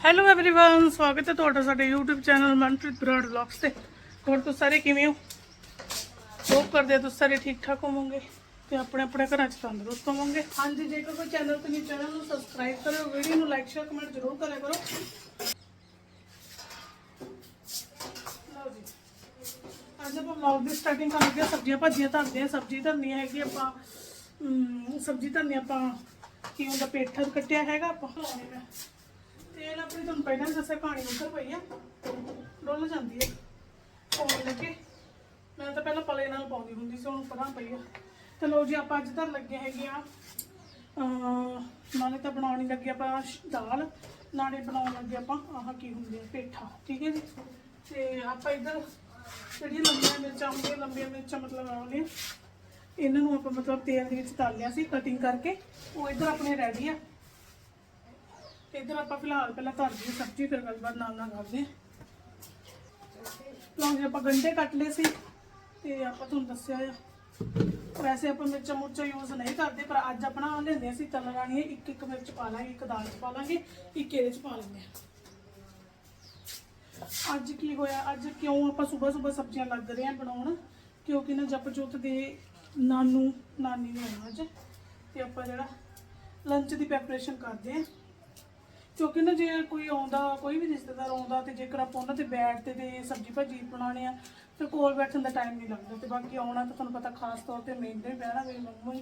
Hello everyone ਸਵਾਗਤ ਹੈ ਤੁਹਾਡਾ ਸਾਡੇ YouTube channel Manpreet Brar vlogs ਤੇ ਹੋਰ ਤੁਸੀਂ ਸਾਰੇ ਕਿਵੇਂ ਹੋ ਹੋਪ ਕਰਦੇ ਹਾਂ ਤੁਸੀਂ ਸਾਰੇ ਠੀਕ ਠਾਕ ਹੋਵੋਗੇ ਤੇ ਆਪਣੇ ਆਪਣੇ ਘਰਾਂ ਚ ਤੰਦਰੁਸਤ ਹੋਵੋਗੇ ਹਾਂਜੀ ਜੇਕਰ ਕੋਈ ਚੈਨਲ ਤੇ ਨਹੀਂ ਚੈਨਲ ਨੂੰ ਸਬਸਕ੍ਰਾਈਬ ਕਰਿਓ ਵੀਡੀਓ ਨੂੰ ਲਾਈਕ ਸ਼ੇਅਰ ਕਮੈਂਟ ਜ਼ਰੂਰ ਕਰਿਆ ਕਰੋ ਲਓ ਜੀ ਅੱਜ ਆਪਾਂ ਵਲੌਗ ਦੀ ਸਟਾਰਟਿੰਗ ਕਰਨ ਲੱਗੇ ਹਾਂ। ਸਬਜ਼ੀਆਂ ਭਾਜੀਆਂ ਧਰਦੇ ਆ ਸਬਜ਼ੀ ਧਰਨੀ ਹੈਗੀ ਆਪਾਂ ਅਮ, ਸਬਜ਼ੀ ਧਰਨੀ ਆਪਾਂ ਕੀ ਹੁੰਦਾ ਪੇਠਾ ਕੱਟਿਆ ਹੈਗਾ ਆਪਾਂ ਲਾਉਣੇ ਮੈਂ ਤੇਲ ਆਪਣੀ ਤੁਹਾਨੂੰ ਪਹਿਲਾਂ ਹੀ ਦੱਸਿਆ, ਪਾਣੀ ਉੱਧਰ ਪਈ ਆ। ਡੁੱਲ ਜਾਂਦੀ ਹੈ ਪਾਉਣ ਲੱਗੇ। ਮੈਂ ਤਾਂ ਪਹਿਲਾਂ ਪਲੇ ਨਾਲ ਪਾਉਂਦੀ ਹੁੰਦੀ ਸੀ, ਹੁਣ ਪਰਾਂ ਪਈ ਆ। ਤੇ ਲੋ ਜੀ, ਆਪਾਂ ਅੱਜ ਤਾਂ ਲੱਗੇ ਹੈਗੇ ਆ ਨਾਲੇ ਤਾਂ ਬਣਾਉਣੀ ਲੱਗੇ ਆਪਾਂ ਦਾਲ। ਨਾਲੇ ਬਣਾਉਣ ਲੱਗੇ ਆਪਾਂ ਆਹ ਕੀ ਹੁੰਦੇ ਆ, ਪੇਠਾ, ਠੀਕ ਹੈ ਜੀ? ਤੇ ਆਪਾਂ ਇੱਧਰ ਜਿਹੜੀਆਂ ਲੰਬੀਆਂ ਮਿਰਚਾਂ ਹੁੰਦੀਆਂ, ਲੰਬੀਆਂ ਮਿਰਚਾਂ ਮਤਲਬ ਆਉਂਦੀਆਂ ਇਹਨਾਂ ਨੂੰ ਆਪਾਂ ਮਤਲਬ ਤੇਲ ਦੇ ਵਿੱਚ ਤਲ ਲਿਆ ਸੀ ਕਟਿੰਗ ਕਰਕੇ। ਉਹ ਇੱਧਰ ਆਪਣੇ ਰੈਡੀ ਆ। ਤੇ ਇੱਧਰ ਆਪਾਂ ਫਿਲਹਾਲ ਪਹਿਲਾਂ ਧਰ ਦਈਏ ਸਬਜ਼ੀ, ਫਿਰ ਗੱਲਬਾਤ ਨਾਲ ਨਾਲ ਕਰਦੇ ਹਾਂ। ਲਓ ਜੀ, ਆਪਾਂ ਗੰਢੇ ਕੱਟ ਲਏ ਸੀ ਤੇ ਆਪਾਂ ਤੁਹਾਨੂੰ ਦੱਸਿਆ ਆ। ਵੈਸੇ ਆਪਾਂ ਮਿਰਚਾਂ ਮੁਰਚਾਂ ਯੂਜ਼ ਨਹੀਂ ਕਰਦੇ, ਪਰ ਅੱਜ ਆਪਣਾ ਲੈਂਦੇ ਅਸੀਂ ਤਲ ਰਾਣੀ ਇੱਕ ਇੱਕ ਮਿਰਚ ਪਾ ਲਾਂਗੇ, ਇੱਕ ਦਾਲ ਚ ਪਾ ਲਾਂਗੇ, ਇੱਕ ਇਹਦੇ ਚ ਪਾ ਲੈਂਦੇ ਹਾਂ। ਅੱਜ ਕੀ ਹੋਇਆ, ਅੱਜ ਕਿਉਂ ਆਪਾਂ ਸਵੇਰ ਸਵੇਰ ਸਬਜ਼ੀਆਂ ਲੱਗ ਰਹੇ ਆ ਬਣਾਉਣ? ਕਿਉਂਕਿ ਨਾ ਜਪਜੋਤ ਦੇ ਨਾਨੂ ਨਾਨੀ ਨੇ ਆਉਣਾ ਅੱਜ। ਤੇ ਆਪਾਂ ਜਿਹੜਾ ਲੰਚ ਦੀ ਪ੍ਰੈਪਰੇਸ਼ਨ ਕਰਦੇ ਆ ਕਿਉਂਕਿ ਨਾ ਜੇ ਕੋਈ ਆਉਂਦਾ, ਕੋਈ ਵੀ ਰਿਸ਼ਤੇਦਾਰ ਆਉਂਦਾ ਤੇ ਜੇਕਰ ਆਪਾਂ ਉਹਨਾਂ ਤੇ ਬੈਠਦੇ ਤੇ ਸਬਜ਼ੀ ਭਾਜੀ ਬਣਾਉਣੇ ਆ ਤੇ ਕੋਲ ਬੈਠਣ ਦਾ ਟਾਈਮ ਨਹੀਂ ਲੱਗਦਾ ਤੇ ਬਾਕੀ ਆਉਣਾ ਤਾਂ ਤੁਹਾਨੂੰ ਪਤਾ ਖਾਸ ਤੌਰ ਤੇ ਮੈਨੂੰ ਹੀ ਬਹਿਣਾ, ਮੇਰੀ ਮੰਮੀ ਹੀ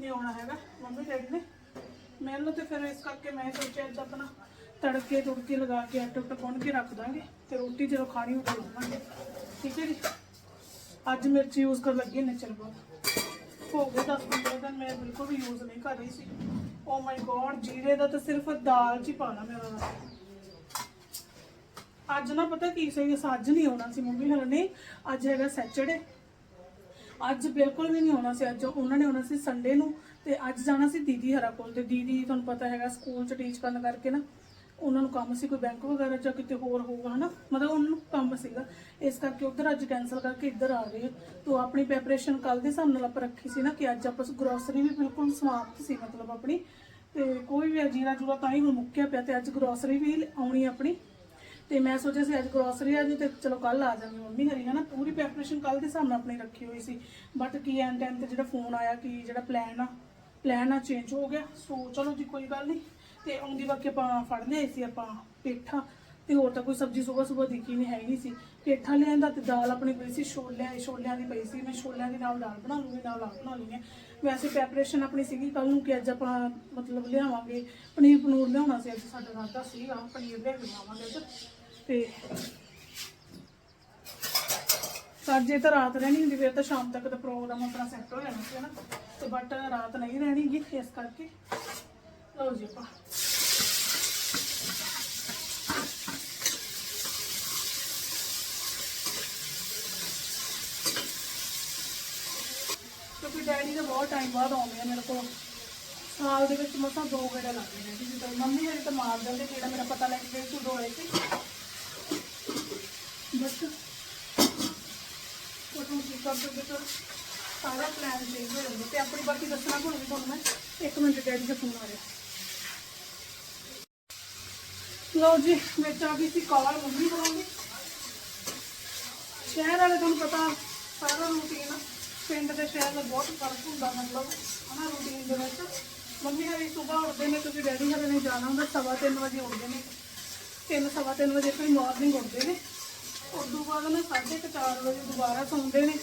ਨਹੀਂ ਆਉਣਾ ਹੈਗਾ, ਮੰਮੀ ਡੈਡੀ ਨੇ। ਮੈਨੂੰ ਤੇ ਫਿਰ ਇਸ ਕਰਕੇ ਮੈਂ ਸੋਚਿਆ ਅੱਜ ਆਪਣਾ ਤੜਕੇ ਤੁੜਕੇ ਲਗਾ ਕੇ ਆਟਾ ਉਟਾ ਗੁੰਨ ਕੇ ਰੱਖ ਦਾਂਗੇ ਤੇ ਰੋਟੀ ਜਦੋਂ ਖਾਣੀ ਉਹ ਬਣਾਵਾਂਗੇ ਠੀਕ ਹੈ ਜੀ? ਅੱਜ ਮਿਰਚ ਯੂਜ਼ ਕਰਨ ਲੱਗੀ ਨੇ ਚਲ ਬਹੁਤ। ਹੋ ਗਏ 10 15 ਦਿਨ ਮੈਂ ਬਿਲਕੁਲ ਵੀ ਯੂਜ਼ ਨਹੀਂ ਕਰ ਰਹੀ ਸੀ। ਓ ਮਾਈ ਗੋਡ ਜੀਰੇ ਦਾ ਤਾਂ ਸਿਰਫ ਦਾਲ ਚ ਹੀ ਪਾਣਾ ਮੇਰਾ ਅੱਜ ਨਾ ਪਤਾ ਕੀ ਸਹੀ ਅੱਜ ਨਹੀਂ ਆਉਣਾ ਸੀ ਮੰਮੀ ਹਲ ਨੇ। ਅੱਜ ਹੈਗਾ ਸੈਚਰਡੇ ਅੱਜ ਬਿਲਕੁਲ ਵੀ ਨਹੀਂ ਆਉਣਾ ਸੀ, ਅੱਜ ਉਹਨਾਂ ਨੇ ਆਉਣਾ ਸੀ ਸੰਡੇ ਨੂੰ। ਤੇ ਅੱਜ ਜਾਣਾ ਸੀ ਦੀਦੀ ਹਰਾ ਕੋਲ ਤੇ ਦੀਦੀ ਤੁਹਾਨੂੰ ਪਤਾ ਹੈਗਾ, ਸਕੂਲ ਚ ਟੀਚ ਕਰਨ ਕਰਕੇ ਨਾ। ਉਹਨਾਂ ਨੂੰ ਕੰਮ ਸੀ, ਕੋਈ ਬੈਂਕ ਵਗੈਰਾ ਜਾਂ ਕਿਤੇ ਹੋਰ ਹੋਊਗਾ, ਹਨਾ? ਮਤਲਬ ਉਹਨਾਂ ਨੂੰ ਕੰਮ ਸੀਗਾ। ਇਸ ਕਰਕੇ ਉਧਰ ਅੱਜ ਕੈਨਸਲ ਕਰਕੇ ਇੱਧਰ ਆ ਰਹੇ ਤੋਂ ਆਪਣੀ ਪ੍ਰੈਪਰੇਸ਼ਨ ਕੱਲ ਦੇ ਹਿਸਾਬ ਨਾਲ ਆਪਾਂ ਰੱਖੀ ਸੀ ਨਾ ਕਿ ਅੱਜ ਆਪਾਂ ਗਰੋਸਰੀ ਵੀ ਬਿਲਕੁਲ ਸਮਾਪਤ ਸੀ, ਮਤਲਬ ਆਪਣੀ। ਤੇ ਕੋਈ ਵੀ ਅਜੀਰਾ ਜੂਰਾ ਤਾਂ ਹੀ ਹੁਣ ਮੁੱਕਿਆ ਪਿਆ ਤੇ ਅੱਜ ਗਰੋਸਰੀ ਵੀ ਆਉਣੀ ਆਪਣੀ। ਤੇ ਮੈਂ ਸੋਚਿਆ ਸੀ ਅੱਜ ਗਰੋਸਰੀ ਆ ਜੀ ਤੇ ਚਲੋ ਕੱਲ ਆ ਜਾਵਾਂਗੇ ਮੰਮੀ ਹਰੀ, ਹਨਾ? ਪੂਰੀ ਪ੍ਰੈਪਰੇਸ਼ਨ ਕੱਲ ਦੇ ਹਿਸਾਬ ਨਾਲ ਆਪਣੀ ਰੱਖੀ ਹੋਈ ਸੀ। ਬਟ ਕੀ ਐਂਡ ਟਾਈਮ ਤੇ ਜਿਹੜਾ ਫੋਨ ਆਇਆ, ਕਿ ਜਿਹੜਾ ਪਲਾਨ ਆ? ਪਲਾਨ ਆ ਚੇਂਜ ਹੋ ਗਿਆ। ਸੋ ਚਲੋ ਜੀ, ਕੋਈ ਗੱਲ ਨਹੀਂ। ਤੇ ਆਉਂਦੀ ਵਕਤ ਆਪਾਂ ਫੜ ਲਿਆਏ ਸੀ, ਆਪਾਂ ਪੇਠਾ, ਤੇ ਹੋਰ ਤਾਂ ਕੋਈ ਸਬਜ਼ੀ ਸਵੇਰ ਸਵੇਰ ਦੇਖੀ ਨਹੀਂ ਹੈਗੀ ਸੀ। ਪੇਠਾ ਲਿਆਂਦਾ ਤੇ ਦਾਲ ਆਪਣੀ ਪਈ ਸੀ ਛੋਲਿਆਂ ਛੋਲਿਆਂ ਦੀ ਪਈ ਸੀ। ਮੈਂ ਛੋਲਿਆਂ ਦੇ ਨਾਲ ਦਾਲ ਬਣਾ ਲੂੰਗੀ, ਨਾਲ ਦਾਲ ਬਣਾ ਲੂੰਗੀ। ਵੈਸੇ ਪ੍ਰੈਪਰੇਸ਼ਨ ਆਪਣੀ ਸੀਗੀ ਕੱਲ ਨੂੰ ਕਿ ਅੱਜ ਆਪਾਂ ਮਤਲਬ ਲਿਆਵਾਂਗੇ, ਪਨੀਰ ਪਨੂਰ ਲਿਆਉਣਾ ਸੀ ਅੱਜ, ਸਾਡਾ ਰਾਤਾ ਸੀਗਾ, ਪਨੀਰ ਲਿਆ ਕੇ ਆਵਾਂਗੇ ਅੱਜ। ਤੇ ਸਰ, ਜੇ ਤਾਂ ਰਾਤ ਰਹਿਣੀ ਹੁੰਦੀ, ਫਿਰ ਤਾਂ ਸ਼ਾਮ ਤੱਕ ਦਾ ਪ੍ਰੋਗਰਾਮ ਆਪਣਾ ਸੈੱਟ ਹੋ ਜਾਣਾ ਸੀ ਨਾ ਤੇ ਬਟ ਰਾਤ ਨਹੀਂ ਰਹਿਣੀ ਗੀ, ਇਸ ਕਰਕੇ ਲਓ ਜੀ ਆਪਾਂ। ਕਿਉਂਕਿ ਡੈਡੀ ਦਾ ਬਹੁਤ ਟਾਈਮ ਬਾਅਦ ਆਉਂਦੇ ਆ ਮੇਰੇ ਕੋਲ। ਸਾਲ ਦੇ ਵਿੱਚ ਮਸਾਂ ਦੋ ਗੇੜੇ ਲੱਗਦੇ ਨੇ ਜਿੱਦਾਂ ਮੰਮੀ ਮੇਰੇ ਤਾਂ ਮਾਰ ਦਿੰਦੇ ਕਿਹੜਾ ਮੇਰਾ ਪਤਾ ਲੱਗ ਗਿਆ ਤੂੰ ਦੋਏ ਸੀ ਬਸ। ਉਹ ਕੀ ਕਰ ਸਕਦੇ ਸਰ ਸਾਰਾ ਪਲਾਨ ਚੇਂਜ ਹੋ ਜਾਂਦਾ। ਤੇ ਆਪਣੀ ਬਾਕੀ ਦੱਸਣਾ ਭੁੱਲ ਗਈ ਤੁਹਾਨੂੰ ਮੈਂ। ਇੱਕ ਮਿੰਟ ਡੈਡੀ ਦਾ ਫੋਨ ਆ ਰਿਹਾ। ਲਓ ਜੀ, ਵਿੱਚ ਆ ਗਈ ਸੀ ਕਾਲ ਮੰਮੀ ਬਣਾਉਂਗੀ ਸ਼ਹਿਰ ਵਾਲੇ ਤੁਹਾਨੂੰ ਪਤਾ, ਸਾਰਾ ਰੂਟੀਨ ਪਿੰਡ ਦੇ ਸ਼ਹਿਰ ਦਾ ਬਹੁਤ ਫ਼ਰਕ ਹੁੰਦਾ, ਮਤਲਬ, ਹਨਾ ਰੂਟੀਨ ਦੇ ਵਿੱਚ। ਮੰਮੀ ਹਰੀ ਸਵੇਰ ਉੱਠਦੇ ਨੇ, ਤੁਸੀਂ ਡੈਡੀ ਹਰੇ ਨੇ ਜਾਣਾ ਹੁੰਦਾ, ਸਵਾ ਤਿੰਨ ਵਜੇ ਉੱਠਦੇ ਨੇ। ਤਿੰਨ, ਸਵਾ ਤਿੰਨ ਵਜੇ ਕੋਈ ਮਾਰਨਿੰਗ ਉੱਠਦੇ ਨੇ। ਉਸ ਤੋਂ ਬਾਅਦ ਨਾ ਸਾਢੇ ਕੁ ਚਾਰ ਵਜੇ ਦੁਬਾਰਾ ਸੌਂਦੇ ਨੇ,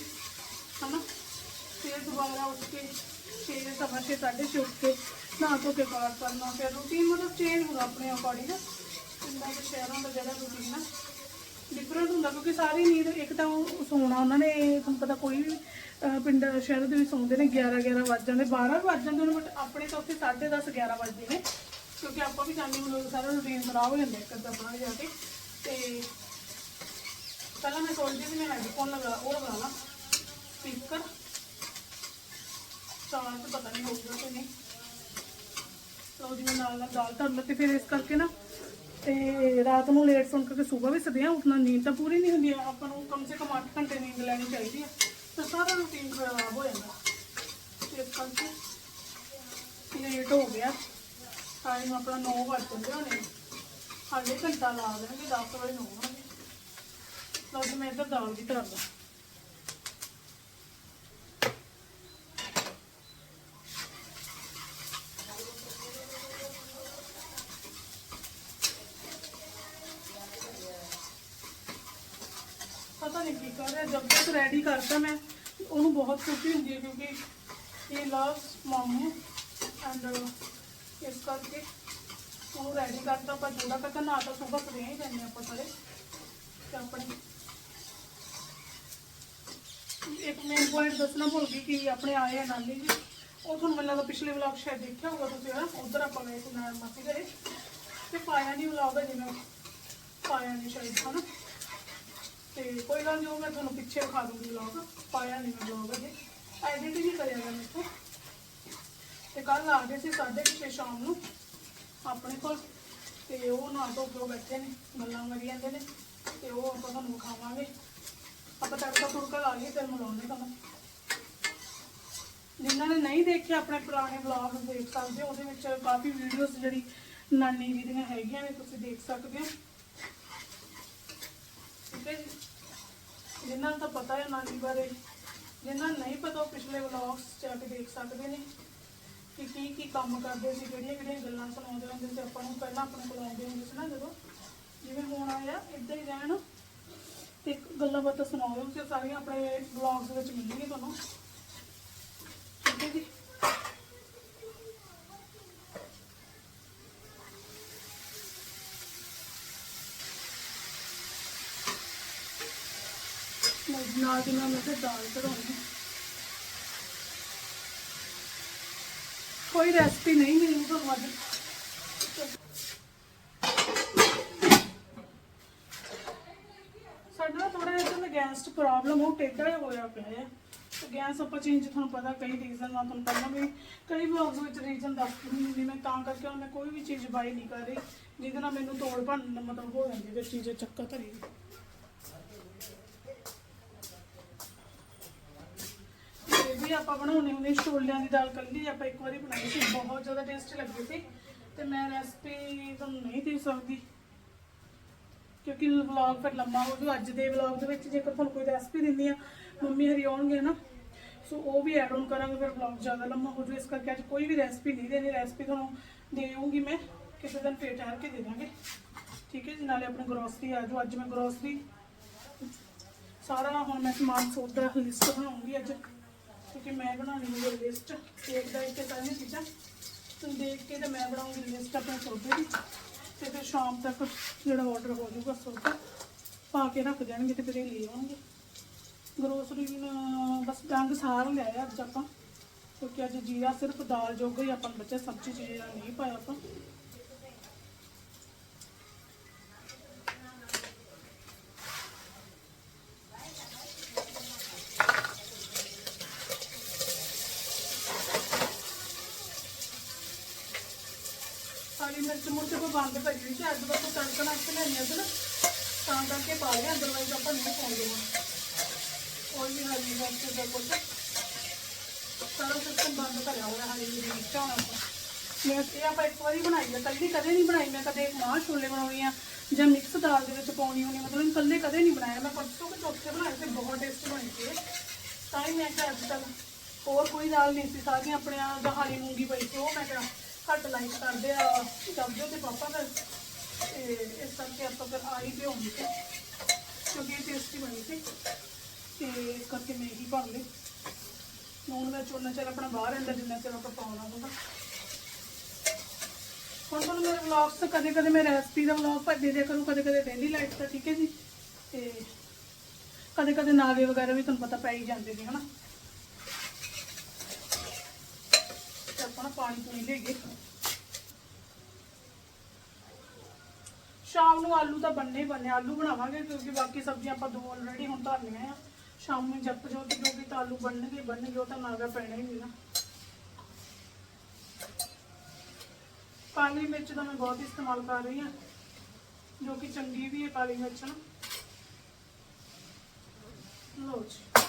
ਹਨਾ। ਫਿਰ ਦੁਬਾਰਾ ਉੱਠ ਕੇ, ਛੇ, ਸਵਾ ਛੇ, ਸਾਢੇ ਛੇ ਉੱਠ ਕੇ, ਨਹਾ ਧੋ ਕੇ ਬਾਹਰ ਕਰਨਾ। ਫਿਰ ਰੂਟੀਨ ਮਤਲਬ ਚੇਂਜ ਹੁੰਦਾ ਆਪਣੇ ਅਕੋਰਡਿੰਗ ਪਿੰਡਾਂ ਦੇ ਸ਼ਹਿਰਾਂ ਦਾ ਜਿਹੜਾ ਰੂਟੀਨ ਆ ਡਿਫਰੈਂਟ ਹੁੰਦਾ ਕਿਉਂਕਿ ਸਾਰੀ ਨੀਂਦ ਇੱਕ ਤਾਂ ਉਹ ਸੌਣਾ ਉਹਨਾਂ ਨੇ ਤੁਹਾਨੂੰ ਪਤਾ ਕੋਈ ਵੀ ਅਹ, ਪਿੰਡ ਸ਼ਹਿਰ ਦੇ ਵਿੱਚ ਸੌਂਦੇ ਨੇ 11 11 ਵੱਜ ਜਾਂਦੇ 12 ਵੱਜ ਜਾਂਦੇ ਨੇ ਬਟ ਆਪਣੇ ਤਾਂ ਉੱਥੇ 10:30 11 ਵੱਜਦੇ ਨੇ ਕਿਉਂਕਿ ਆਪਾਂ ਵੀ ਜਾਂਦੇ ਹਾਂ ਸਾਰਾ ਰੂਟੀਨ ਖਰਾਬ ਹੋ ਜਾਂਦਾ ਇੱਕ ਅੱਧਾ ਬਾਹਰ ਜਾ ਕੇ। ਤੇ ਪਹਿਲਾਂ ਮੈਂ ਸੋਚਦੀ ਸੀ ਮੈਂ ਹੈਡਫੋਨ ਲਗਾ ਉਹ ਲਗਾ ਲਾ ਸਪੀਕਰ ਚਾਰਜ ਪਤਾ ਨਹੀਂ ਹੋਊਗਾ ਕਿ ਨਹੀਂ। ਲਓ ਜੀ ਮੈਂ ਨਾਲ ਨਾਲ ਦਾਲ ਧਰ ਲੱਤੀ ਫਿਰ ਇਸ ਕਰਕੇ ਨਾ ਤੇ ਰਾਤ ਨੂੰ ਲੇਟ ਸੌਣ ਕਰਕੇ ਸਵੇਰ ਵੀ ਸਦਿਆਂ ਉੱਠਣਾ, ਨੀਂਦ ਤਾਂ ਪੂਰੀ ਨਹੀਂ ਹੁੰਦੀ, ਆਪਾਂ ਨੂੰ ਕਮ ਸੇ ਕਮ 8 ਘੰਟੇ ਨੀਂਦ ਲੈਣੀ ਚਾਹੀਦੀ ਹੈ ਤਾਂ ਸਾਰਾ ਰੂਟੀਨ ਖਰਾਬ ਹੋ ਜਾਂਦਾ। ਤੇ ਇਸ ਕਰਕੇ ਲੇਟ ਹੋ ਗਿਆ। ਟਾਈਮ ਆਪਣਾ 9 ਵਜੇ ਜਾਂਦੇ ਹੋਣੇ। ਹਾਲੇ ਘੰਟਾ ਲਾ ਦੇਣਗੇ 10 ਵਜੇ ਨੂੰ ਆਉਣਗੇ ਲਓ ਮੈਂ ਇੱਧਰ ਦਾਲ ਵੀ ਧਰ ਦਾਂ ਪਤਾ ਨਹੀਂ ਕੀ ਕਰ ਰਿਹਾ ਜਦ ਤੱਕ ਰੈਡੀ ਕਰਤਾ ਮੈਂ ਉਹਨੂੰ ਬਹੁਤ ਖੁਸ਼ੀ ਹੁੰਦੀ ਹੈ ਕਿਉਂਕਿ ਇਹ ਲਵਸ ਮਾਮੂ ਐਂਡ ਇਸ ਕਰਕੇ ਉਹ ਰੈਡੀ ਕਰਤਾ ਆਪਾਂ ਜੂੜਾ ਤੱਕ ਨਾ ਤਾਂ ਸੁਬਹ ਸਵੇਰੇ ਹੀ ਜਾਂਦੇ ਆਪਾਂ ਸਾਰੇ, ਤੇ ਆਪਣੇ ਇੱਕ ਮੇਨ ਪੁਆਇੰਟ ਦੱਸਣਾ ਭੁੱਲ ਗਈ ਕਿ ਆਪਣੇ ਆਏ ਆ ਨਾਨੀ ਜੀ। ਉਹ ਤੁਹਾਨੂੰ ਮੈਨੂੰ ਲੱਗਦਾ ਪਿਛਲੇ ਵਲੌਗ ਸ਼ਾਇਦ ਦੇਖਿਆ ਹੋਊਗਾ ਤੁਸੀਂ, ਹਨਾ? ਉਧਰ ਆਪਾਂ ਗਏ ਸੀ ਨਾਲ ਮਾਸੀ ਘਰੇ। ਤੇ ਪਾਇਆ ਨਹੀਂ ਵਲੌਗ ਹੈ ਜਿਵੇਂ ਪਾਇਆ ਨਹੀਂ ਸ਼ਾਇਦ, ਹਨਾ? ਤੇ ਕੋਈ ਗੱਲ ਨਹੀਂ ਉਹ ਮੈਂ ਤੁਹਾਨੂੰ ਪਿੱਛੇ ਵਿਖਾ ਦੂੰਗੀ ਵਲੌਗ ਪਾਇਆ ਨਹੀਂ ਮੈਂ ਵਲੌਗ ਅਜੇ। ਐਡਿਟ ਵੀ ਕਰਿਆ ਗਾ ਮੇਰੇ ਤੋਂ। ਤੇ ਕੱਲ ਆ ਗਏ ਸੀ 6:30 ਸ਼ਾਮ ਨੂੰ ਆਪਣੇ ਕੋਲ। ਤੇ ਉਹ ਨਾ ਧੋ ਕੇ ਬੈਠੇ ਨੇ, ਗੱਲਾਂ ਮਾਰੀ ਜਾਂਦੇ ਨੇ। ਤੇ ਉਹ ਆਪਾਂ ਤੁਹਾਨੂੰ ਵਿਖਾਵਾਂਗੇ। ਆਪਾਂ ਤੜਕਾ ਤੁੜਕਾ ਲਾ ਲਈਏ, ਫਿਰ ਮਿਲਾਉਂਦੇ ਤੁਹਾਨੂੰ। ਜਿਨ੍ਹਾਂ ਨੇ ਨਹੀਂ ਦੇਖਿਆ ਆਪਣੇ ਪੁਰਾਣੇ ਵਲੌਗ ਦੇਖ ਸਕਦੇ ਹੋ ਉਹਦੇ ਵਿੱਚ ਕਾਫੀ ਵੀਡੀਓਜ਼ ਜਿਹੜੀ ਨਾਨੀ ਜੀ ਦੀਆਂ ਹੈਗੀਆਂ ਨੇ, ਤੁਸੀਂ ਦੇਖ ਸਕਦੇ ਹੋ। ਠੀਕ ਹੈ ਜੀ? ਜਿਨ੍ਹਾਂ ਨੂੰ ਤਾਂ ਪਤਾ ਹੈ ਨਾਨੀ ਬਾਰੇ ਜਿਨ੍ਹਾਂ ਨੂੰ ਨਹੀਂ ਪਤਾ ਉਹ ਪਿਛਲੇ ਵਲੌਗਸ ਜਾ ਕੇ ਦੇਖ ਸਕਦੇ ਨੇ ਕਿ ਕੀ ਕੀ ਕੰਮ ਕਰਦੇ ਸੀ, ਕਿਹੜੀਆਂ ਕਿਹੜੀਆਂ ਗੱਲਾਂ ਸੁਣਾਉਂਦੇ ਹੁੰਦੇ ਸੀ ਆਪਾਂ ਨੂੰ ਪਹਿਲਾਂ ਆਪਣੇ ਕੋਲ ਆਉਂਦੇ ਹੁੰਦੇ ਸੀ ਨਾ ਜਦੋਂ। ਜਿਵੇਂ ਹੁਣ ਆਇਆ, ਇੱਦਾਂ ਹੀ ਰਹਿਣ। ਤੇ ਗੱਲਾਂ ਬਾਤਾਂ ਸੁਣਾਉਂਦੇ ਹੁੰਦੇ ਸੀ ਸਾਰੀਆਂ ਆਪਣੇ ਵਲੌਗਸ ਵਿੱਚ ਮਿਲਣਗੀਆਂ ਤੁਹਾਨੂੰ। ਠੀਕ ਹੈ ਜੀ। ਨਾਲ ਦੀ ਨਾਲ ਮੈਂ ਫਿਰ ਦਾਲ ਚੜਾਉਣੀ ਕੋਈ ਰੈਸਪੀ ਨਹੀਂ ਮਿਲੀ ਤੁਹਾਨੂੰ ਅੱਜ ਸਾਡਾ ਥੋੜਾ ਜਿਹਾ ਤਾਂ ਗੈਸ 'ਚ ਪ੍ਰੋਬਲਮ ਉਹ ਟੇਢਾ ਜਿਹਾ ਹੋਇਆ ਪਿਆ ਹੈ। ਤੇ ਗੈਸ ਆਪਾਂ ਚੇਂਜ ਤੁਹਾਨੂੰ ਪਤਾ ਕਈ ਰੀਜ਼ਨ ਨਾਲ ਤੁਹਾਨੂੰ ਪਹਿਲਾਂ ਵੀ ਕਈ ਵਲੌਗਸ ਵਿੱਚ ਰੀਜ਼ਨ ਦੱਸ ਦਿੰਦੀ ਹੁੰਦੀ ਮੈਂ ਤਾਂ ਕਰਕੇ ਹੁਣ ਮੈਂ ਕੋਈ ਵੀ ਚੀਜ਼ ਬਾਈ ਨਹੀਂ ਕਰ ਰਹੀ, ਜਿਹਦੇ ਨਾਲ ਮੈਨੂੰ ਤੋੜ ਭੰਨ ਮਤਲਬ ਹੋ ਜਾਂਦੀ ਫਿਰ ਚੀਜ਼ ਚੱਕਰ ਧਰੀ ਇਹ ਵੀ ਆਪਾਂ ਬਣਾਉਣੀ ਹੁੰਦੀ ਛੋਲਿਆਂ ਦੀ ਦਾਲ ਕੱਲੀ ਆਪਾਂ ਇੱਕ ਵਾਰੀ ਬਣਾਈ ਸੀ, ਬਹੁਤ ਜ਼ਿਆਦਾ ਟੇਸਟੀ ਲੱਗੀ ਸੀ ਤੇ ਮੈਂ ਰੈਸਪੀ ਤੁਹਾਨੂੰ ਨਹੀਂ ਦੇ ਸਕਦੀ। ਕਿਉਂਕਿ ਵਲੌਗ ਫਿਰ ਲੰਮਾ ਹੋ ਜੂ, ਅੱਜ ਦੇ ਵਲੌਗ ਦੇ ਵਿੱਚ ਜੇਕਰ ਤੁਹਾਨੂੰ ਕੋਈ ਰੈਸਪੀ ਦਿੰਦੀ ਆ, ਮੰਮੀ ਹਰੀ ਆਉਣਗੇ ਨਾ ਸੋ ਉਹ ਵੀ ਐਡ ਆਨ ਕਰਾਂਗੇ, ਫਿਰ ਵਲੌਗ ਜ਼ਿਆਦਾ ਲੰਮਾ ਹੋ ਜੂ, ਇਸ ਕਰਕੇ ਅੱਜ ਕੋਈ ਵੀ ਰੈਸਪੀ ਨਹੀਂ ਦੇਣੀ ਰੈਸਪੀ ਤੁਹਾਨੂੰ ਦੇ ਮੈਂ, ਕਿਸੇ ਦਿਨ ਫੇਰ ਠਹਿਰ ਕੇ ਦੇ ਦਾਂਗੇ। ਠੀਕ ਹੈ ਜੀ, ਨਾਲੇ ਆਪਣੀ ਗਰੋਸਰੀ ਆ ਜਾਓ ਅੱਜ ਮੈਂ ਗਰੋਸਰੀ ਸਾਰਾ ਹੁਣ ਮੈਂ ਸਮਾਨ ਸੌਦਾ ਲਿਸਟ ਬਣਾਉਂਗੀ ਅੱਜ। ਕਿਉਂਕਿ ਮੈਂ ਬਣਾਉਣੀ ਹੈ ਲਿਸਟ ਦੇਖ ਦੇਖ ਕੇ ਸਾਰੀਆਂ ਚੀਜ਼ਾਂ। ਤੁਸੀਂ ਦੇਖ ਕੇ ਤਾਂ ਮੈਂ ਬਣਾਉਂਗੀ ਲਿਸਟ ਆਪਣੇ ਸੌਦੇ ਦੀ। ਤੇ ਫਿਰ ਸ਼ਾਮ ਤੱਕ ਜਿਹੜਾ ਆਰਡਰ ਹੋ ਜਾਊਗਾ ਸੌਦਾ ਪਾ ਕੇ ਰੱਖ ਦੇਣਗੇ ਤੇ ਫਿਰ ਇਹ ਲੈ ਆਉਣਗੇ। ਗਰੋਸਰੀ ਬਸ ਡੰਗ ਸਾਰ ਲਿਆਇਆ ਅੱਜ ਆਪਾਂ, ਕਿਉਂਕਿ ਅੱਜ ਜੀਰਾ ਸਿਰਫ ਦਾਲ ਜੋਗਾ ਹੀ ਆਪਾਂ ਬੱਚੇ ਬੱਚਾ ਸਬਜ਼ੀ ਚੀਜ਼ਾਂ ਨਹੀਂ ਪਾਇਆ ਆਪਾਂ ਕਾਲੀ ਮਿਰਚ ਮੁਰਚ ਕੋ ਬੰਦ ਕਰੀ ਹੋਈ ਸੀ, ਅੱਜ ਬਸ ਉਹ ਤੜਕਾ ਨਾਲ ਕੇ ਲੈਣੀ ਅੱਜ ਨਾ ਤਾਂ ਕਰਕੇ ਪਾ ਲਿਆ ਅਦਰਵਾਈਜ਼ ਆਪਾਂ ਨਹੀਂ ਪਾਉਂਦੇ ਹਾਂ ਕੋਈ ਵੀ ਹਰੀ ਮਿਰਚ ਦਾ ਕੁਝ ਸਾਰਾ ਸਿਸਟਮ ਬੰਦ ਕਰਿਆ ਹੋਇਆ ਹਰੀ ਮਿਰਚ ਹੋਣਾ ਆਪਾਂ ਮੈਂ ਇਹ ਆਪਾਂ ਇੱਕ ਵਾਰੀ ਬਣਾਈ ਹੈ ਕੱਲੀ ਕਦੇ ਨਹੀਂ ਬਣਾਈ, ਮੈਂ ਕਦੇ ਮਾਂ ਛੋਲੇ ਬਣਾਉਣੀ ਆ, ਜਾਂ ਮਿਕਸ ਦਾਲ ਦੇ ਵਿੱਚ ਪਾਉਣੀ ਹੋਣੀ, ਮਤਲਬ ਕੱਲੇ ਕਦੇ ਨਹੀਂ ਬਣਾਇਆ। ਮੈਂ ਪਰਸੋਂ ਕਿ ਚੌਥੇ ਬਣਾਏ ਤੇ ਬਹੁਤ ਟੇਸਟੀ ਬਣੀ ਸੀ ਇਹ। ਤਾਂ ਹੀ ਮੈਂ ਕਿਹਾ ਅੱਜ ਤੱਕ ਹੋਰ ਕੋਈ ਦਾਲ ਨਹੀਂ ਸੀ, ਸਾਰੀਆਂ ਆਪਣੀਆਂ ਜਾਂ ਹਰੀ ਮੂੰਗੀ ਪਈ ਸੀ, ਉਹ ਮੈਂ ਕਿਹਾ ਘੱਟ ਲਾਈਕ ਕਰਦੇ ਆ ਸਬਜ਼ੀ ਤੇ ਪਾਪਾ ਫਿਰ ਤੇ ਇਸ ਕਰਕੇ ਆਪਾਂ ਫਿਰ ਆਹੀ ਭਿਉਂਦੀ ਸੀ ਕਿਉਂਕਿ ਇਹ ਟੇਸਟੀ ਬਣੀ ਸੀ। ਤੇ ਇਸ ਕਰਕੇ ਮੈਂ ਇਹੀ ਭਰ ਲਈ ਨੂਣ ਵਿੱਚ ਉਹਨਾਂ ਚਿਰ ਆਪਣਾ ਬਾਹਰ ਅੰਦਰ ਜਿੰਨਾ ਚਿਰ ਆਪਾਂ ਪਾਉਣਾ ਹੁੰਦਾ। ਹੁਣ ਤੁਹਾਨੂੰ ਮੇਰੇ ਵਲੌਗਸ ਕਦੇ ਕਦੇ ਮੈਂ ਰੈਸਪੀ ਦਾ ਵਲੌਗ ਪਰ ਦੇ ਦਿਆ ਕਰੂੰ ਕਦੇ ਕਦੇ ਡੇਲੀ ਲਾਈਫ ਦਾ, ਠੀਕ ਹੈ ਜੀ? ਤੇ ਕਦੇ ਕਦੇ ਨਾਗੇ ਵਗੈਰਾ ਵੀ ਤੁਹਾਨੂੰ ਪਤਾ ਪੈ ਹੀ ਜਾਂਦੇ ਨੇ, ਹਨਾ? ਆਪਾਂ ਨਾ ਪਾਣੀ ਪੂਣੀ ਲੈ ਸ਼ਾਮ ਨੂੰ ਆਲੂ ਤਾਂ ਬੰਨੇ ਬੰਨੇ ਆਲੂ ਬਣਾਵਾਂਗੇ ਕਿਉਂਕਿ ਬਾਕੀ ਸਬਜ਼ੀਆਂ ਆਪਾਂ ਦੋ ਆਲਰੇਡੀ ਹੁਣ ਧਰ ਲਈਆਂ ਆ। ਸ਼ਾਮ ਨੂੰ ਜਪ ਜੋਤ ਜੋਗੀ ਤਾਂ ਆਲੂ ਬਣਨਗੇ ਬਣਨਗੇ, ਉਹ ਤਾਂ ਨਾਗਾ ਪੈਣਾ ਹੀ ਨਹੀਂ ਨਾ। ਕਾਲੀ ਮਿਰਚ ਦਾ ਮੈਂ ਬਹੁਤ ਇਸਤੇਮਾਲ ਕਰ ਰਹੀ ਹਾਂ, ਜੋ ਕਿ ਚੰਗੀ ਵੀ ਹੈ ਕਾਲੀ ਮਿਰਚ ਨਾ। ਲੋ ਜੀ।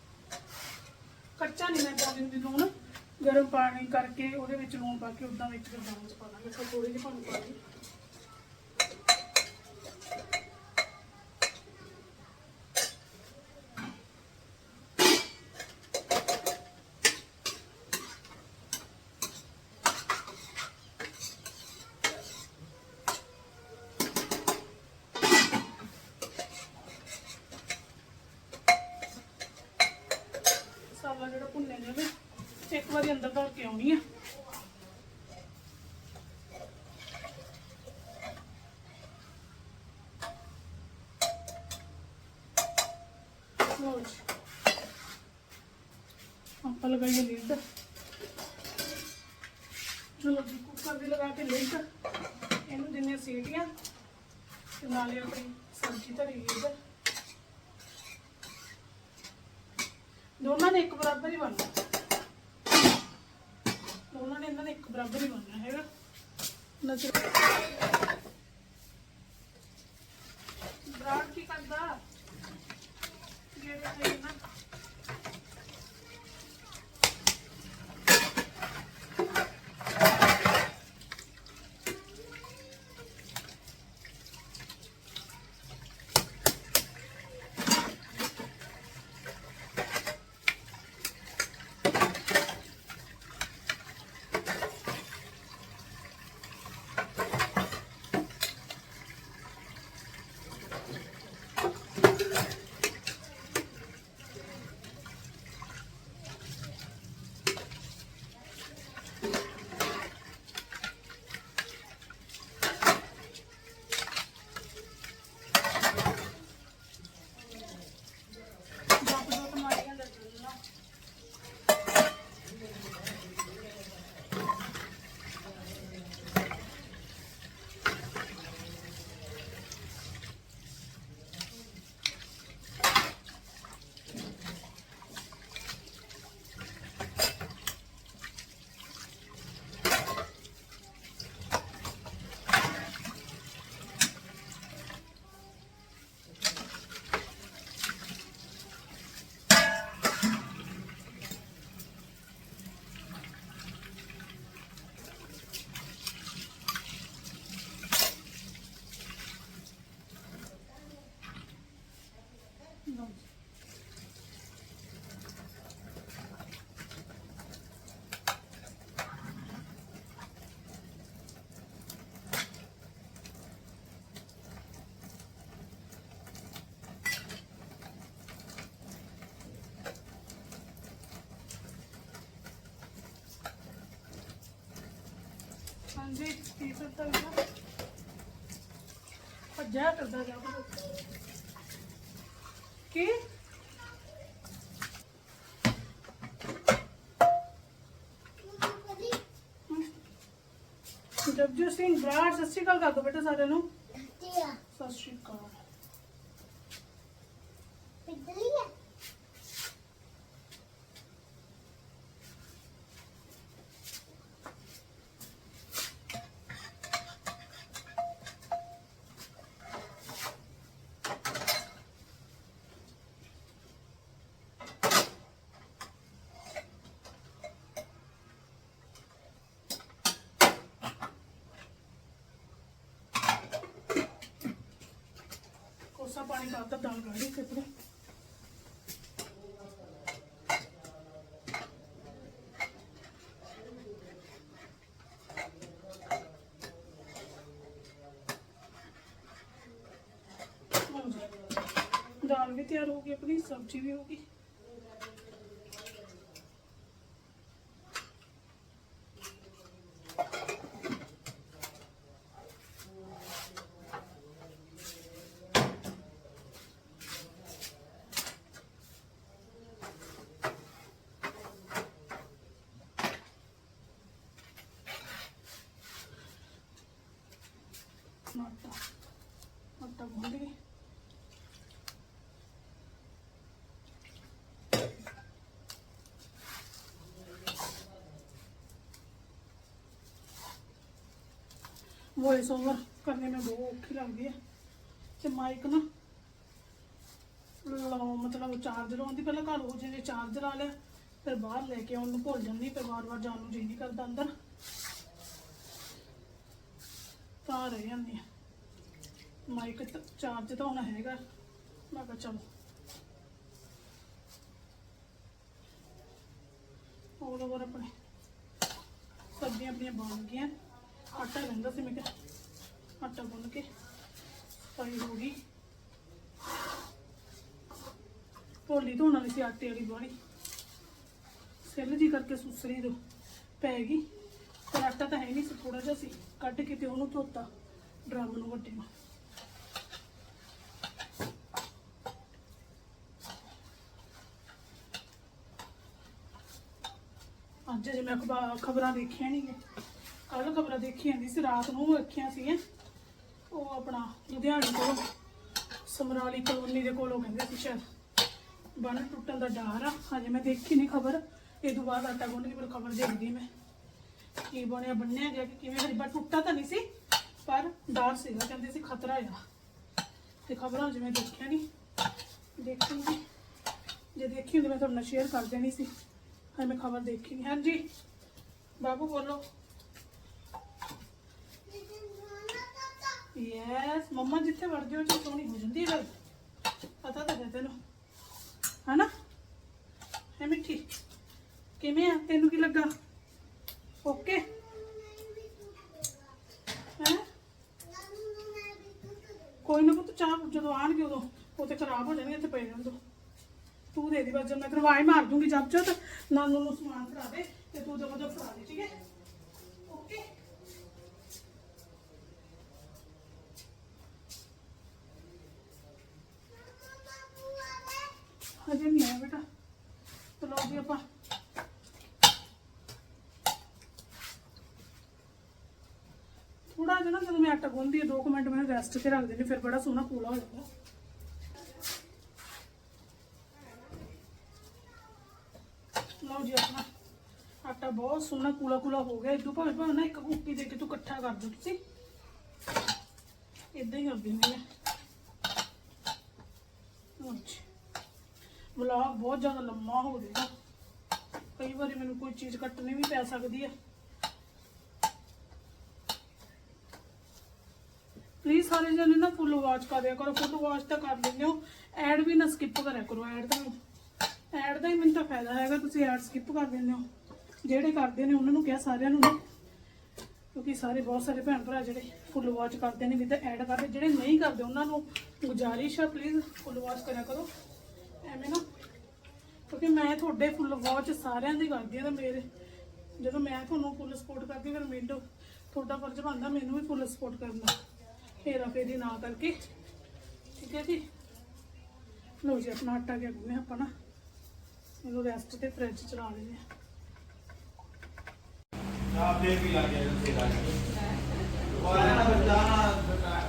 ਕੱਚਾ ਨਹੀਂ ਮੈਂ ਪਾਉਂਦੀ ਹੁੰਦੀ ਲੂਣ। ਗਰਮ ਪਾਣੀ ਕਰਕੇ ਉਹਦੇ ਵਿੱਚ ਲੂਣ ਪਾ ਕੇ ਉਦਾਂ ਵਿੱਚ ਗਰਮ ਚ ਪਾ ਦਾਂਗੇ। ਫਿਰ ਥੋੜੀ ਜਿਹੀ ਪਾਣੀ ਪਾ ਦੀ ਮਸਾਲਾ ਜਿਹੜਾ ਭੁੰਨੇ ਜਾਵੇ ਇੱਕ ਵਾਰੀ ਅੰਦਰ ਧਰ ਕੇ ਆਉਣੀ ਆ। ਆਪਾਂ ਲਗਾਈਏ ਲਿਡ ਚਲੋ ਜੀ ਕੁੱਕਰ ਵੀ ਲਗਾ ਕੇ ਲਿਡ ਇਹਨੂੰ ਦਿੰਨੇ ਸੀਟੀਆਂ। ਤੇ ਨਾਲੇ ਆਪਣੀ ਸਬਜ਼ੀ ਧਰੀ ਇੱਧਰ ਦੋਨਾਂ ਨੇ ਇੱਕ ਬਰਾਬਰ ਹੀ ਬਣਨਾ। ਦੋਨਾਂ ਨੇ ਇਹਨਾਂ ਨੇ ਇੱਕ ਬਰਾਬਰ ਹੀ ਬਣਨਾ ਹੈਗਾ। ਨਜ਼ਰ ਬਰਾੜ ਕੀ ਕਰਦਾ? ਜਿਹੜੇ ਹੈ ਨਾ ਹਾਂਜੀ ਕੀ ਕਰਦਾ ਹੈ ਭੱਜਿਆ ਕਰਦਾ ਜਾ ਕੀ। ਜਗਜੀਤ ਸਿੰਘ ਬਰਾੜ, ਸਤਿ ਸ਼੍ਰੀ ਅਕਾਲ ਕਰ ਦੋ ਬੇਟਾ ਸਾਰਿਆਂ ਨੂੰ ਸਤਿ ਸ਼੍ਰੀ ਅਕਾਲ ਕੋਸਾ ਪਾਣੀ ਪਾਤਾ ਦਾਲ ਗਾੜੀ ਕਿਪੜੇ ਦਾਲ ਵੀ ਤਿਆਰ ਹੋ ਗਈ ਹੁਣ ਆਟਾ ਆਟਾ ਗੁੰਨ ਲਈਏ वॉइस ओवर करने में बहुत औखी लगती है माइक ना ਲਾਉ ਮਤਲਬ ਚਾਰਜ ਲਾਉਂਦੀ ਪਹਿਲਾਂ ਘਰ ਹੋ ਜੇ ਚਾਰਜ ਲਾ ਲਿਆ, ਫਿਰ ਬਾਹਰ ਲੈ ਕੇ ਆਉਣ ਨੂੰ ਭੁੱਲ ਜਾਂਦੀ, ਫਿਰ ਵਾਰ-ਵਾਰ ਜਾਣ ਨੂੰ ਜੀ ਨਹੀਂ ਕਰਦਾ ਅੰਦਰ। ਤਾਂ ਰਹਿ ਜਾਂਦੀ ਮਾਈਕ ਚਾਰਜ ਤਾਂ ਹੋਣਾ ਹੈਗਾ। ਮੈਂ ਕਿਹਾ ਚਲੋ। ਹੋਰ ਹੋਰ ਆਪਣੇ ਸਬਜ਼ੀਆਂ ਆਪਣੀਆਂ ਬਣ ਗਈਆਂ। ਆਟਾ ਰਹਿੰਦਾ ਸੀ ਮੈਂ ਕਿਹਾ। ਆਟਾ ਗੁੰਨ ਕੇ ਸਫ਼ਾਈ ਹੋ ਗਈ। ਢੋਲੀ ਧੋਣ ਵਾਲੀ ਸੀ ਆਟੇ ਵਾਲੀ ਬਾਣੀ ਸਿੱਲ ਜੀ ਕਰਕੇ ਸੁਸਰੀ ਦੋ, ਪੈ ਗਈ। ਪਰ ਆਟਾ ਤਾਂ ਹੈ ਨਹੀਂ ਸੀ ਥੋੜਾ ਜਿਹਾ ਸੀ। ਕੱਢ ਕੇ ਤੇ ਉਹਨੂੰ ਧੋਤਾ, ਡਰਮ ਨੂੰ ਵੱਡੇ ਨੂੰ। ਅੱਜ ਜੇ ਮੈਂ ਖਬਰਾਂ ਦੇਖੀਆਂ ਨਹੀਂ ਕੱਲ ਖਬਰਾਂ ਦੇਖੀਆਂ ਨਹੀਂ ਸੀ, ਰਾਤ ਨੂੰ ਵੇਖੀਆਂ ਸੀ ਉਹ ਆਪਣਾ ਲੁਧਿਆਣੇ ਕੋਲ, ਸਮਰਾਲੀ ਕਲੋਨੀ ਦੇ ਕੋਲੋਂ ਕਹਿੰਦੇ ਸੀ ਸ਼ਾਇਦ। ਬਣ ਟੁੱਟਣ ਦਾ ਡਰ ਆ, ਹਜੇ ਮੈਂ ਦੇਖੀ ਨਹੀਂ ਖਬਰ। ਇਹ ਤੋਂ ਬਾਅਦ ਆਟਾ ਗੁੰਨ ਕੇ ਫਿਰ ਖਬਰ ਦੇਖਦੀ ਮੈਂ। ਕੀ ਬਣਿਆ ਬੰਨਿਆ ਗਿਆ ਕਿ ਕਿਵੇਂ ਹਜੇ ਬਾ ਟੁੱਟਾ ਤਾਂ ਨਹੀਂ ਸੀ, ਪਰ ਡਰ ਸੀਗਾ, ਕਹਿੰਦੇ ਸੀ ਖਤਰਾ ਆ। ਤੇ ਖਬਰਾਂ ਜਿਵੇਂ ਦੇਖਿਆ ਨਹੀਂ ਦੇਖੂੰਗੀ। ਜੇ ਦੇਖੀ ਹੁੰਦੀ ਮੈਂ ਤੁਹਾਡੇ ਨਾਲ ਸ਼ੇਅਰ ਕਰ ਦੇਣੀ ਸੀ। ਹਾਂ ਮੈਂ ਖਬਰ ਦੇਖੀ ਨਹੀਂ ਹਾਂਜੀ ਬਾਬੂ ਬੋਲੋ ਯੈਸ ਮੰਮਾ ਜਿੱਥੇ ਵੜਦੇ ਹੋ ਚੀਜ਼ ਸੋਹਣੀ ਹੋ ਜਾਂਦੀ ਹੈ ਗੱਲ ਪਤਾ ਤਾਂ ਹੈ ਤੈਨੂੰ ਹਨਾ ਹੈ ਮਿੱਠੀ ਕਿਵੇਂ ਆ ਤੈਨੂੰ ਕੀ ਲੱਗਾ ਓਕੇ ਹੈ ਕੋਈ ਨਾ ਪੁੱਤ ਚਾਹ ਜਦੋਂ ਆਣਗੇ ਉਦੋਂ ਉਹ ਤੇ ਖਰਾਬ ਹੋ ਜਾਣਗੇ ਇੱਥੇ ਪਏ ਰਹਿਣ ਦੋ ਤੂੰ ਦੇ ਦੀ, ਬਸ ਜਦ ਮੈਂ ਕਰਵਾਈ ਮਾਰ ਦੂੰਗੀ, ਜਦ ਜਦ ਨਾਨੂ ਨੂੰ ਸਮਾਨ ਫੜਾ ਦੇ ਤੇ ਤੂੰ ਜਦੋਂ ਜਦੋਂ ਫੜਾ ਦੇ, ਠੀਕ ਹੈ? ਓਕੇ ਹਜੇ ਨਹੀਂ ਆਇਆ ਬੇਟਾ। ਚਲੋ ਜੀ ਆਪਾਂ। ਥੋੜਾ ਜਿਹਾ ਨਾ ਜਦੋਂ ਮੈਂ ਆਟਾ ਗੁੰਨਦੀ ਹਾਂ 2 ਮਿੰਟ ਮੈਨੂੰ ਰੈਸਟ ਤੇ ਰੱਖ ਦਿੰਦੀ ਫਿਰ ਬੜਾ ਸੋਹਣਾ ਪੂਲਾ ਹੋ ਜਾਂਦਾ ਲਓ ਜੀ ਆਪਣਾ ਆਟਾ ਬਹੁਤ ਸੋਹਣਾ ਕੂਲਾ ਕੂਲਾ ਹੋ ਗਿਆ ਇਦੋਂ ਭਾਵੇਂ ਭਾਵੇਂ ਨਾ ਇੱਕ ਕੁੱਪੀ ਦੇ ਕੇ ਤੂੰ ਇਕੱਠਾ ਕਰ ਦਿਓ ਤੁਸੀਂ ਇਦਾਂ ਹੀ ਕਰਦੀ ਹੁੰਦੀ ਮੈਂ ਲਓ ਜੀ ਵਲੌਗ ਬਹੁਤ ਜ਼ਿਆਦਾ ਲੰਮਾ ਹੋ ਜਾਏਗਾ ਕਈ ਵਾਰੀ ਮੈਨੂੰ ਕੋਈ ਚੀਜ਼ ਕੱਟਣੀ ਵੀ ਪੈ ਸਕਦੀ ਹੈ ਪਲੀਜ਼ ਸਾਰੇ ਜਣੇ ਨਾ ਫੁੱਲ ਵਾਚ ਕਰਿਆ ਕਰੋ ਫੁੱਲ ਵਾਚ ਤਾਂ ਕਰ ਲੈਂਦੇ ਹੋ ਐਡ ਵੀ ਨਾ ਸਕਿਪ ਕਰਿਆ ਕਰੋ ਐਡ ਤਾਂ ਐਡ ਦਾ ਹੀ ਮੈਨੂੰ ਤਾਂ ਫਾਇਦਾ ਹੈਗਾ ਤੁਸੀਂ ਐਡ ਸਕਿਪ ਕਰ ਦਿੰਦੇ ਹੋ ਜਿਹੜੇ ਕਰਦੇ ਨੇ, ਉਹਨਾਂ ਨੂੰ ਕਿਹਾ ਸਾਰਿਆਂ ਨੂੰ ਨਾ ਕਿਉਂਕਿ ਸਾਰੇ, ਬਹੁਤ ਸਾਰੇ ਭੈਣ ਭਰਾ ਜਿਹੜੇ ਫੁੱਲ ਵਾਚ ਕਰਦੇ ਨੇ, ਵੀ ਤਾਂ ਐਡ ਕਰਦੇ। ਜਿਹੜੇ ਨਹੀਂ ਕਰਦੇ, ਉਹਨਾਂ ਨੂੰ ਗੁਜ਼ਾਰਿਸ਼ ਆ ਪਲੀਜ਼ ਫੁੱਲ ਵਾਚ ਕਰਿਆ ਕਰੋ। ਐਵੇਂ ਨਾ, ਕਿਉਂਕਿ ਮੈਂ ਤੁਹਾਡੇ ਫੁੱਲ ਵਾਚ ਸਾਰਿਆਂ ਦੀ ਕਰਦੀ ਆ ਤਾਂ ਮੇਰੇ, ਜਦੋਂ ਮੈਂ ਤੁਹਾਨੂੰ ਫੁੱਲ ਸਪੋਰਟ ਕਰਦੀ ਫਿਰ ਮੈਨੂੰ ਤੁਹਾਡਾ ਫਰਜ਼ ਬਣਦਾ ਮੈਨੂੰ ਵੀ ਫੁੱਲ ਸਪੋਰਟ ਕਰਨਾ ਫੇਰਾ ਫੇਰੀ ਨਾ ਕਰਕੇ। ਠੀਕ ਹੈ ਜੀ? ਲਓ ਜੀ, ਆਪਣਾ ਆਟਾ ਗਿਆ ਗੁੰਨੇ ਆਪਾਂ ਨਾ। ਇਹਨੂੰ ਰੈਸਟ ਤੇ ਫ੍ਰਿਜ ਚਲਾ ਲੈਂਦੇ ਆ ਦੇ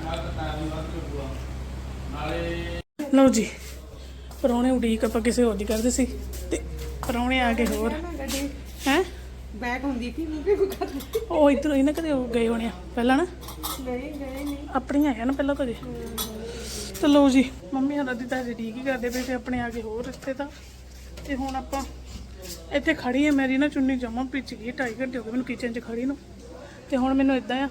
ਨਾਲ ਤਾਂ ਵੀ ਕੇ ਨਾਲੇ ਲਓ ਜੀ ਪਰੌਣੇ ਉਡੀਕ ਆਪਾਂ ਕਿਸੇ ਹੋਰ ਦੀ ਕਰਦੇ ਸੀ ਤੇ ਪਰੌਣੇ ਆ ਗਏ ਹੋਰ। ਹੈ? ਬੈਗ ਹੁੰਦੀ ਕਿ ਨਹੀਂ ਵੀ ਕਰ ਉਹ ਇਧਰੋਂ ਹੀ ਨਾ ਕਦੇ ਉਹ ਗਏ ਹੋਣੇ ਆ। ਪਹਿਲਾਂ ਨਾ? ਗਏ ਗਏ ਨਹੀਂ। ਆਪਣੀਆਂ ਆਇਆ ਨਾ ਪਹਿਲਾਂ ਜੀ। ਤੇ ਲਓ ਜੀ ਮੰਮੀ ਹਰਾਂ ਦੀ ਤਾਂ ਠੀਕ ਹੀ ਕਰਦੇ ਪਏ ਤੇ ਆਪਣੇ ਆ ਗਏ ਹੋਰ ਇੱਥੇ ਤਾਂ। ਤੇ ਹੁਣ ਆਪਾਂ ਇੱਥੇ ਖੜੀ ਹੈ ਮੇਰੀ ਨਾ ਚੁੰਨੀ ਜਮਾ ਪਿੱਛ ਗਈ 2.5 ਘੰਟੇ ਹੋ ਗਏ ਮੈਨੂੰ ਕਿਚਨ 'ਚ ਖੜੀ ਨੂੰ। ਤੇ ਹੁਣ ਮੈਨੂੰ ਇਦਾਂ ਆ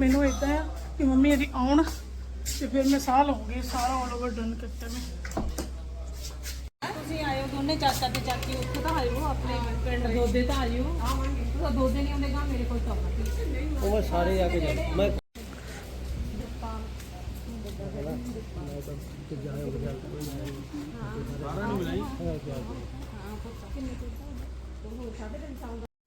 ਮੈਨੂੰ ਇਦਾਂ ਆ ਕਿ ਮੰਮੀ ਇਹਦੀ ਆਉਣ ਤੇ ਫਿਰ ਮੈਂ ਸਾਹ ਲਵਾਂਗੀ ਸਾਰਾ ਆਲ ਓਵਰ ਡਨ ਕਰਤਾ ਮੈਂ। ਤੁਸੀਂ ਆਇਓ ਦੋਨੇ ਚਾਚਾ ਤੇ ਚਾਚੀ ਉੱਥੇ ਤਾਂ ਆਇਓ ਆਪਣੇ ਪਿੰਡ ਦੋਦੇ ਤਾਂ ਆਇਓ ਆਵਾਂਗੇ ਉਹ। ਦੋਦੇ ਨਹੀਂ ਆਉਂਦੇ ਗਾ ਮੇਰੇ ਕੋਲ ਤਾਂ ਉਹ ਸਾਰੇ ਆ ਕੇ ਮੈਂ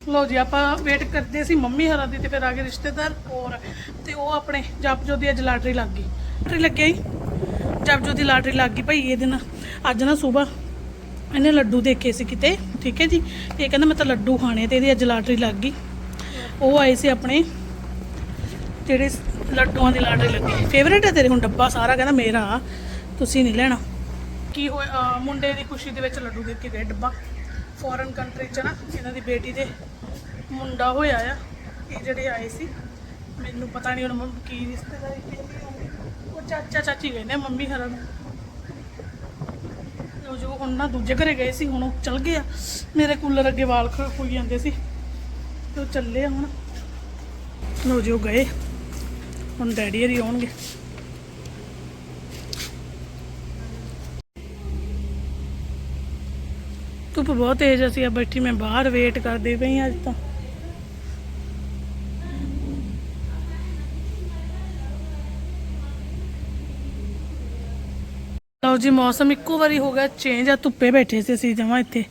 ਲੋ ਜੀ, ਆਪਾਂ ਵੇਟ ਕਰਦੇ ਸੀ ਮੰਮੀ ਹਰਾਂ ਦੀ ਤੇ ਫਿਰ ਆ ਗਏ ਰਿਸ਼ਤੇਦਾਰ ਹੋਰ ਤੇ ਉਹ ਆਪਣੇ ਜਪਜੋ ਦੀ ਅੱਜ ਲਾਟਰੀ ਲੱਗ ਗਈ। ਲਾਟਰੀ ਲੱਗਿਆ ਜਪਜੋ ਦੀ ਲਾਟਰੀ ਲੱਗ ਗਈ ਭਾਈ ਇਹ ਦਿਨ। ਅੱਜ ਨਾ ਸਵੇਰ ਇਹਨੇ ਲੱਡੂ ਦੇਖੇ ਸੀ ਕਿਤੇ, ਠੀਕ ਹੈ ਜੀ? ਇਹ ਕਹਿੰਦਾ ਮੈਂ ਤਾਂ ਲੱਡੂ ਖਾਣੇ ਤੇ ਇਹਦੀ ਅੱਜ ਲਾਟਰੀ ਲੱਗ ਗਈ। ਉਹ ਆਏ ਸੀ ਆਪਣੇ ਜਿਹੜੇ ਲੱਡੂਆਂ ਦੀ ਲਾਟਰੀ ਲੱਗੀ ਫੇਵਰੇਟ ਹੈ ਤੇਰੇ ਹੁਣ ਡੱਬਾ ਸਾਰਾ, ਕਹਿੰਦਾ ਮੇਰਾ ਤੁਸੀਂ ਨਹੀਂ ਲੈਣਾ। ਕੀ ਹੋਇਆ ਮੁੰਡੇ ਦੀ ਖੁਸ਼ੀ ਦੇ ਵਿੱਚ ਲੱਡੂ ਦੇ ਕੇ ਗਏ ਡੱਬਾ। ਫੋਰਨ ਕੰਟਰੀ ਚ ਨਾ, ਇਹਨਾਂ ਦੀ ਬੇਟੀ ਦੇ ਮੁੰਡਾ ਹੋਇਆ ਆ, ਇਹ ਜਿਹੜੇ ਆਏ ਸੀ, ਮੈਨੂੰ ਪਤਾ ਨਹੀਂ ਹੁਣ ਮੰਮੀ ਕੀ ਰਿਸ਼ਤੇਦਾਰੀ ਕਹਿੰਦੀ ਹੋਣੀ ਉਹ ਚਾਚਾ ਚਾਚੀ ਗਏ ਨੇ ਮੰਮੀ ਹਰਾਂ ਨੂੰ। ਉਹ ਜੋ ਹੁਣ ਨਾ ਦੂਜੇ ਘਰੇ ਗਏ ਸੀ, ਹੁਣ ਉਹ ਚਲ ਗਏ ਆ। ਮੇਰੇ ਕੂਲਰ ਅੱਗੇ ਵਾਲ ਖ- ਜਾਂਦੇ ਸੀ। ਤੇ ਉਹ ਚੱਲੇ ਆ ਹੁਣ। ਲੋ ਜੋ ਗਏ। ਹੁਣ ਡੈਡੀ ਹਰੀ ਆਉਣਗੇ। ਧੁੱਪ ਬਹੁਤ ਤੇਜ਼ ਅਸੀਂ ਆ ਬੈਠੀ, ਮੈਂ ਬਾਹਰ ਵੇਟ ਕਰਦੀ ਪਈ ਅੱਜ ਤਾਂ। ਲਓ ਜੀ, ਮੌਸਮ ਇੱਕੋ ਵਾਰੀ ਹੋ ਗਿਆ ਚੇਂਜ ਆ, ਧੁੱਪੇ ਬੈਠੇ ਸੀ ਅਸੀਂ ਜਮਾਂ ਇੱਥੇ।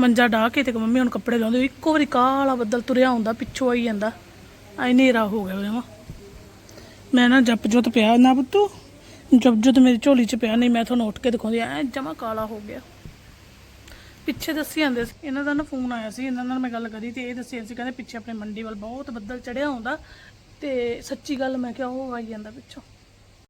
ਮੰਜਾ ਢਾ ਕੇ ਤੇ ਮੰਮੀ ਹੁਣ ਕੱਪੜੇ ਲਾਉਂਦੇ ਇੱਕੋ ਵਾਰੀ ਕਾਲਾ ਬੱਦਲ ਤੁਰਿਆ ਹੁੰਦਾ, ਪਿੱਛੋਂ ਆਈ ਜਾਂਦਾ। ਆਈ ਹਨੇਰਾ ਹੋ ਗਿਆ ਜਮਾਂ। ਮੈਂ ਨਾ ਜਪ ਜੋਤ ਪਿਆ ਨਾ ਪੁੱਤੂ ਜਪ ਜੋਤ ਮੇਰੀ ਝੋਲੀ 'ਚ ਪਿਆ, ਨਹੀਂ ਮੈਂ ਤੁਹਾਨੂੰ ਉੱਠ ਕੇ ਦਿਖਾਉਂਦੀ, ਐ ਜਮਾ ਕਾਲਾ ਹੋ ਗਿਆ। ਪਿੱਛੇ ਦੱਸੀ ਜਾਂਦੇ ਸੀ। ਇਹਨਾਂ ਦਾ ਨਾ ਫੋਨ ਆਇਆ ਸੀ, ਇਹਨਾਂ ਨਾਲ ਮੈਂ ਗੱਲ ਕਰੀ ਤੇ ਇਹ ਦੱਸਿਆ ਸੀ, ਕਹਿੰਦੇ ਪਿੱਛੇ ਆਪਣੇ ਮੰਡੀ ਵੱਲ ਬਹੁਤ ਬੱਦਲ ਚੜਿਆ ਹੁੰਦਾ ਤੇ ਸੱਚੀ ਗੱਲ ਮੈਂ ਕਿਹਾ ਉਹ ਆਈ ਜਾਂਦਾ ਪਿੱਛੋਂ।